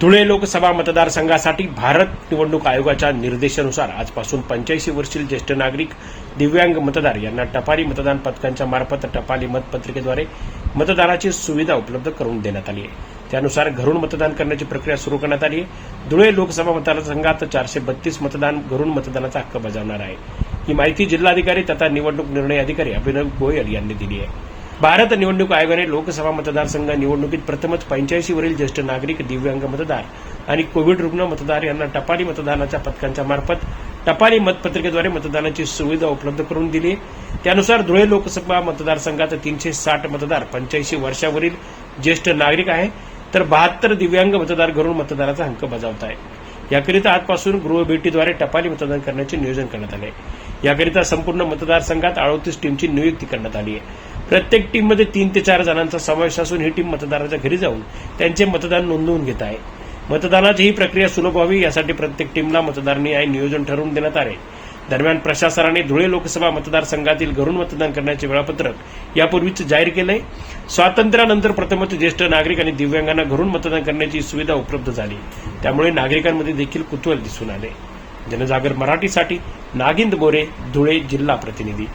धुळे लोकसभा मतदारसंघासाठी भारत निवडणूक आयोगाच्या निर्देशानुसार आजपासून पंच्याऐंशी वर्षीय ज्येष्ठ नागरिक दिव्यांग मतदार यांना टपाली मतदान पथकांच्या मार्फत टपाली मतपत्रिकेद्वारे मतदानाची सुविधा उपलब्ध करून देण्यात आली आहे. त्यानुसार घरून मतदान करण्याची प्रक्रिया सुरू करण्यात आली आहे. धुळे लोकसभा मतदारसंघात चारशे बत्तीस मतदान घरून मतदानाचा हक्क बजावणार आहे. ही माहिती जिल्हाधिकारी तथा निवडणूक निर्णय अधिकारी अभिनव गोयल यांनी दिली आहे. भारत निवडणूक आयोगाने लोकसभा मतदारसंघ निवडणुकीत प्रथमच पंच्याऐंशीवरील ज्येष्ठ नागरिक दिव्यांग मतदार आणि कोविड रुग्ण मतदार यांना टपाली मतदानाच्या पथकांच्या मार्फत टपाली मतपत्रिकेद्वारे मतदानाची सुविधा उपलब्ध करून दिली. त्यानुसार धुळे लोकसभा मतदारसंघात तीनशे साठ मतदार पंच्याऐंशी वर्षावरील ज्येष्ठ नागरिक आहे. तर बहात्तर दिव्यांग मतदार घरून मतदानाचा हक्क बजावत आहे याकरिता आजपासून गृहभेटीद्वारे टपाली मतदान करण्याचे नियोजन करण्यात आले. याकरिता संपूर्ण मतदारसंघात अडोतीस टीमची नियुक्ती करण्यात आली आहे. प्रत्येक टीममध्ये तीन ते चार जणांचा समावेश असून ही टीम मतदाराच्या घरी जाऊन त्यांचे मतदान नोंदवून घेत आहे. मतदानाची ही प्रक्रिया सुलभ व्हावी यासाठी प्रत्येक टीमला मतदार न्याय नियोजन ठरवून देण्यात आले. दरम्यान प्रशासनाने धुळे लोकसभा मतदारसंघातील घरून मतदान करण्याचे वेळापत्रक यापूर्वीच जाहीर केलं आहे स्वातंत्र्यानंतर प्रथमच ज्येष्ठ नागरिक आणि दिव्यांगांना घरून मतदान करण्याची सुविधा उपलब्ध झाली. त्यामुळे नागरिकांमध्ये देखील कुतूहल दिसून आले. जनजागर मराठीसाठी नागिंद बोरे धुळे जिल्हा प्रतिनिधी.